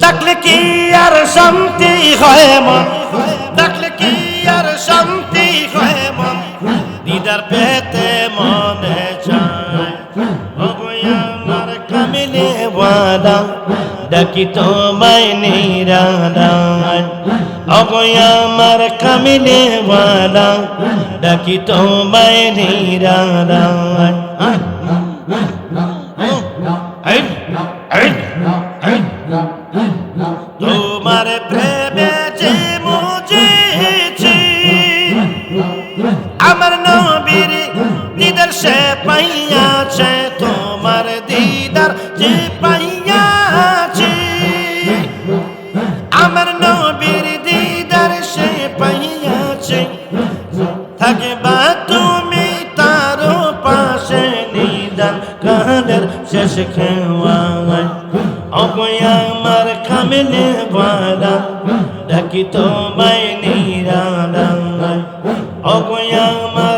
ডাকলে কি আর শান্তি হয় মন ডাকলে কি আর শান্তি হয় মন দিদার পেতে মনে চায় আমার কামিলে ওয়াদা ডাকি তোমায় নিরালায় ওগোই আমার কামিলে ওয়াদা ডাকি তোমায় নিরালায় এই, সে পাইয়াছে তোমার দিদার যে পাইয়াছে। আমার নবীর দিদার সে পাইয়াছে। থাকবা তুমি তার পাশে নিদান কালের শেষ খেওয়ায়। অবয় আমার কামিলে বালা ডাকি তোমায় নিরালায় অবয় আমার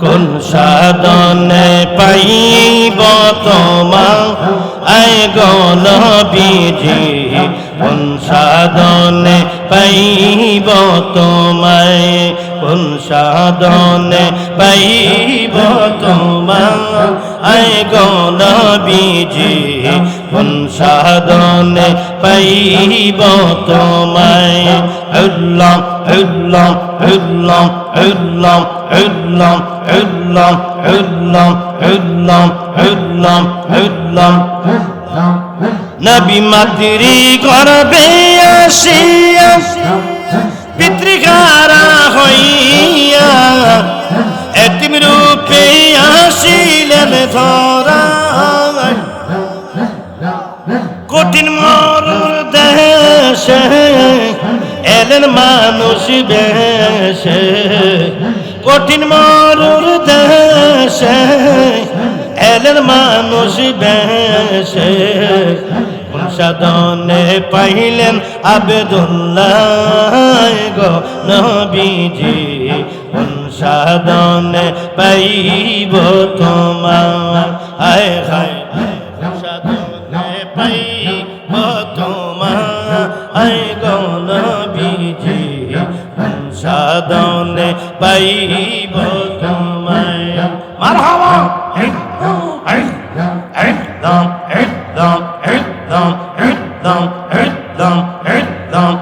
কোন সাধনে পাইব তোমা আয় গণ বিজি কোন সাধনে পাইব তোমায় কোন সাধনে পাইব তোমা আয় গণ বিজি কোন সাধনে পাইব তোমায়। আল্লাহ আল্লাহ আল্লাহ আল্লাহ আল্লাহ আল্লাহ আল্লাহ আল্লাহ আল্লাহ আল্লাহ। নবী মাতৃ গর্বে আসিয়া আসিলেন ধরা কঠিন মরুর দেশে এলেন মানুষ বেশে। কঠিন মরুর দেশে এলেন মানুষ বেশে। সাধনে পাইলেন আবেদুল্লাহ গো নবীজি। সাধনে পাইব তোমার। হায় হায় সাধনে পাইব তোমার। হায় গো নবীজি কোন সাধনে পাইব তোমায় মারহাবা! একদম একদম একদম একদম একদম একদম একদম।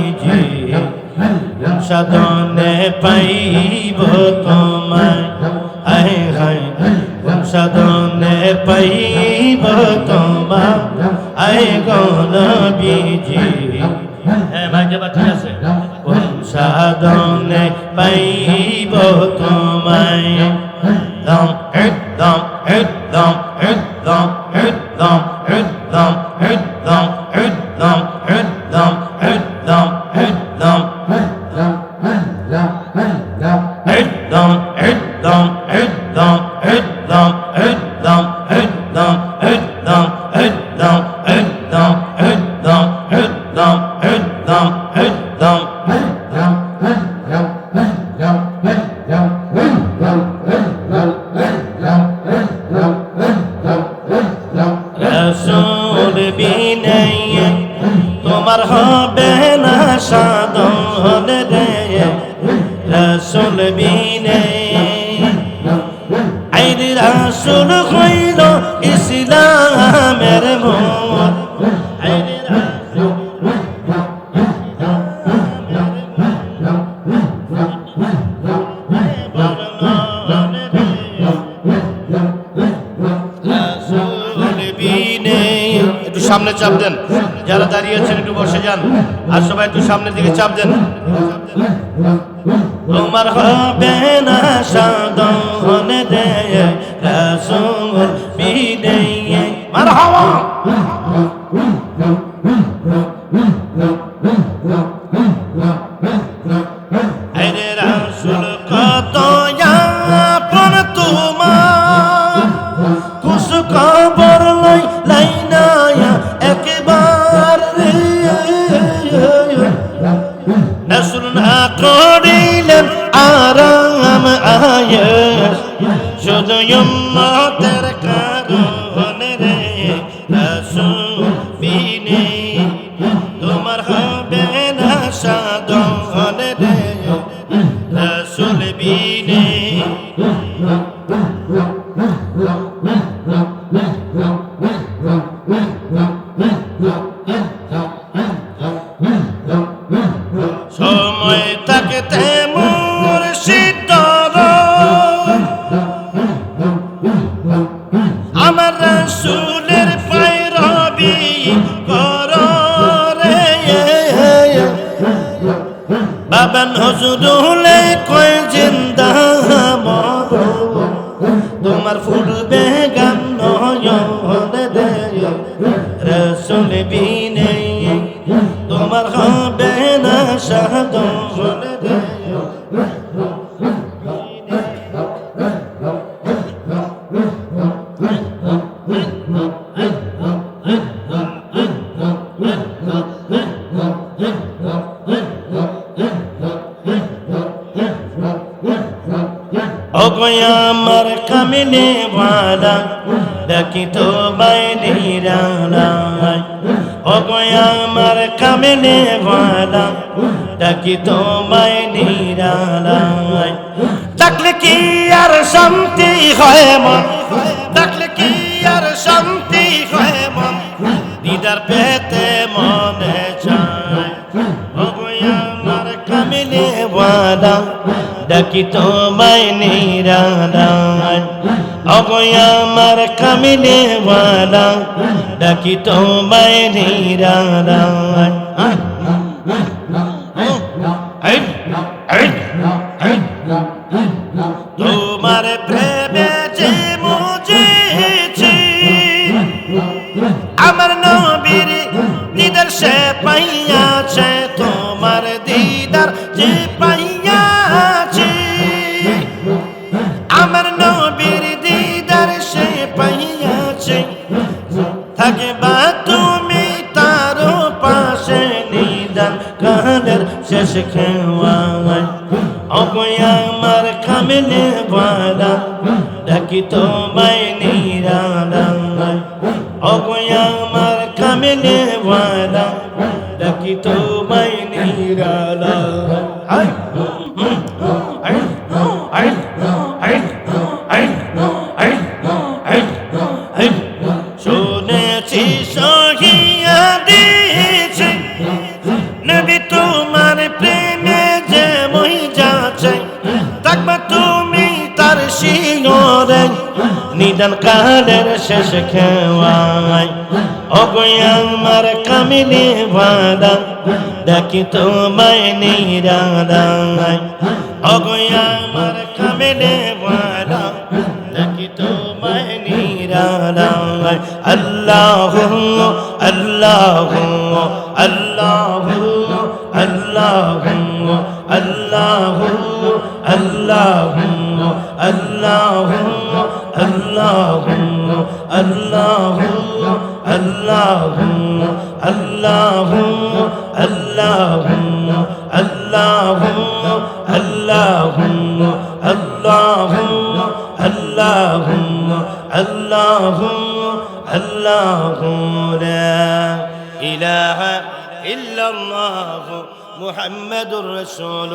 বিজি সাধনে পাইব তোমায়। আই হাই সাধনে পাইব তোমায়। আই গন বিজি। হ্যাঁ ভাই যে ঠিক আছে। সাধনে পাইব রসুল বিনে তোমার হবে না সাধন রে রসুল বিনে আইর রসুল হইল ইসলামের মোর। একটু সামনে চাপ দেন। যারা দাঁড়িয়ে আছেন একটু বসে যান। আর সবাই একটু সামনের দিকে চাপ দেন। তোমার হবে না সাধন রে রসুল বিনে মারহাবা! কামিলে বালা দেখি তো বাইরে রানায় আমার কামিলে বালা দেখি তো বাইরে রানায় ডাকলে কি আর শান্তি হয় মন ডাকলে কি আর শান্তি হয় মন দিদার পেতে মনে চায়। আমার কামিলে বালা ডাকি তোমায় নিরালায়। অগয় আমার কামিলে বালা ডাকি তোমায় নিরালায়। তোমার প্রেমে যে মুজেছি, আমার নবীর দিদার সে পাইয়াছে। কানের শেষ খেওয়ায় অপয়া আমার কামেলে বাড়া ডাকি তোমায় নিরালা অপয়া আমার কামেলে বাড়া ডাকি তোমায় নিরালা আই আই আই কোরআন কালের শেষ খেওয়াই ওগো আমার কামিনী ভাদা দেখি তোমায় নিরাদাই ওগো আমার কামিনী ভাদা দেখি তোমায় নিরাদাই আল্লাহ আল্লাহ আল্লাহ আল্লাহ আল্লাহ আল্লাহ اللهم اللهم اللهم اللهم اللهم اللهم اللهم اللهم اللهم لا إله إلا الله محمد رسول